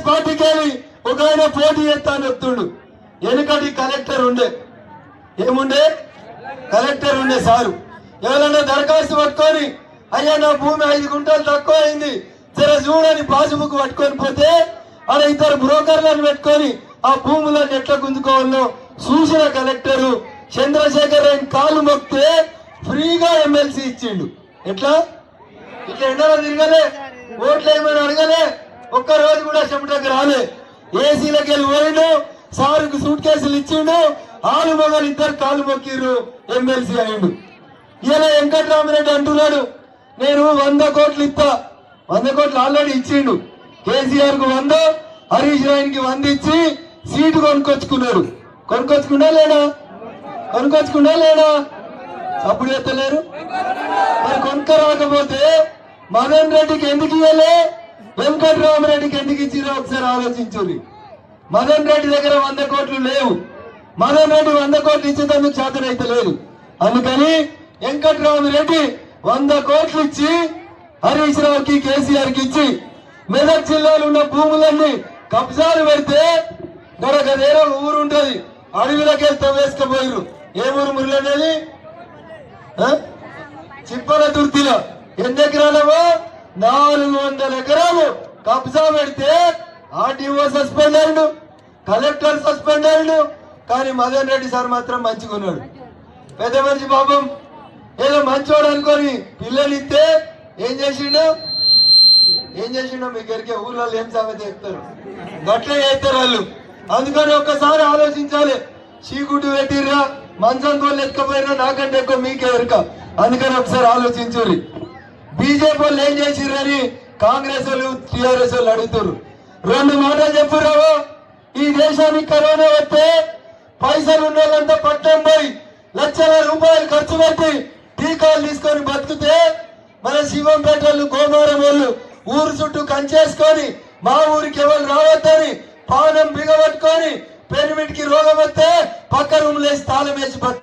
ఊరికెళ్ళి ఒక ఆయన పోటీ చేస్తాను వస్తుండు వెనుకటి కలెక్టర్ ఉండే. ఏముండే? కలెక్టర్ ఉండే సారు. ఎవరైనా దరఖాస్తు పట్టుకొని అయ్యా నా భూమి ఐదు గుంటలు తక్కువ అయింది. సరే చూడని పాసుబుక్ పట్టుకొని పోతే అలా ఇద్దరు బ్రోకర్లను పెట్టుకొని ఆ భూములను ఎట్లా గుంజుకోవాలో చూసిన కలెక్టరు చంద్రశేఖర్ రెడ్డి కాలు మొక్కితే ఫ్రీగా ఎమ్మెల్సీ ఇచ్చిండు. ఎట్లా? ఇట్లా ఎండలో తిరగలే ఓట్లు ఏమైనా అడగలే? ఒక్క రోజు కూడా చెమటకు రాలే. ఏసీలకి వెళ్ళి పోయిండు సారుకు సూట్ కేసులు ఇచ్చిండు ఆలు మొగలు ఇద్దరు కాలు మొక్కిర్రు ఎమ్మెల్సీ అయ్యిండు. ఇలా వెంకటరామరెడ్డి అంటున్నాడు నేను వంద కోట్లు ఇస్తా. వంద కోట్లు ఆల్రెడీ ఇచ్చిండు. కేసీఆర్కు వంద హరీష్ రాయన్కి వంద ఇచ్చి సీటు కొనుక్కొచ్చుకున్నారు కొనుక్కొచ్చుకున్నా లేడా? కొనుక్కొచ్చుకున్నా లేడా? అప్పుడు ఎత్తలేరు మరి కొనుక్క రాకపోతే మదన్ రెడ్డికి ఎందుకు ఇవ్వలే వెంకటరామరెడ్డికి ఎందుకు ఇచ్చిరో ఒకసారి ఆలోచించుర్రి మదన్ రెడ్డి దగ్గర వంద కోట్లు లేవు. మదన్ రెడ్డి వంద కోట్లు ఇచ్చేటందుకు చేతనైతే లేదు. అందుకని వెంకటరామరెడ్డి వంద కోట్లు ఇచ్చి హరీష్ రావుకి కేసీఆర్కి ఇచ్చి మెదక్ జిల్లాలో ఉన్న భూములన్నీ కబ్జాలు పెడితే గడగదేరో ఊరుంటది అడవిలోకి వెళ్తే వేసుకుపోయారు ఏ ఊరు మురళి అనేది? చిప్పల దుర్తిలో. ఎన్ని ఎకరాలవో నాలుగు వందల ఎకరాలు కబ్జా పెడితే ఆర్టీఓ సస్పెండ్ అయ్యాడు కలెక్టర్ సస్పెండ్ అయ్యాడు కానీ మదన్ రెడ్డి సార్ మాత్రం మంచిగా ఉన్నాడు పెద్ద మనిషి పాపం. ఏదో మంచోడు అనుకొని పిల్లలు ఇస్తే ఏం చేసిండు? ఏం చేసిండో? మీ గరికే ఊర్లో ఏం సామెత చెప్తారు? గట్లే చేస్తారు వాళ్ళు. అందుకని ఒక్కసారి ఆలోచించాలి. చీకుటి పెట్టిర్రా మంచం కోళ్ళు ఎత్తుకపోయినా నాకంటే ఎక్కువ మీకే ఎరక. అందుకని ఒకసారి ఆలోచించుర్రి. బీజేపీ వాళ్ళు ఏం చేసిర్రని కాంగ్రెస్ వాళ్ళు టీఆర్ఎస్ వాళ్ళు అడుగుతారు రెండు మాటలు చెప్పురావు ఈ దేశానికి కరోనా వస్తే పైసలు ఉన్న వాళ్ళంతా పట్టం పోయి లక్షల రూపాయలు ఖర్చు పెట్టి టీకాలు తీసుకొని బతికితే మన శివంపేట వాళ్ళు గోమారం వాళ్ళు ఊరు చుట్టూ కంచేసుకొని మా ఊరికి ఎవరు రావద్దని పానం బిగబట్టుకొని పెనిమిటికి రోగం వస్తే పక్క రూమ్ లేసి తాళం వేసి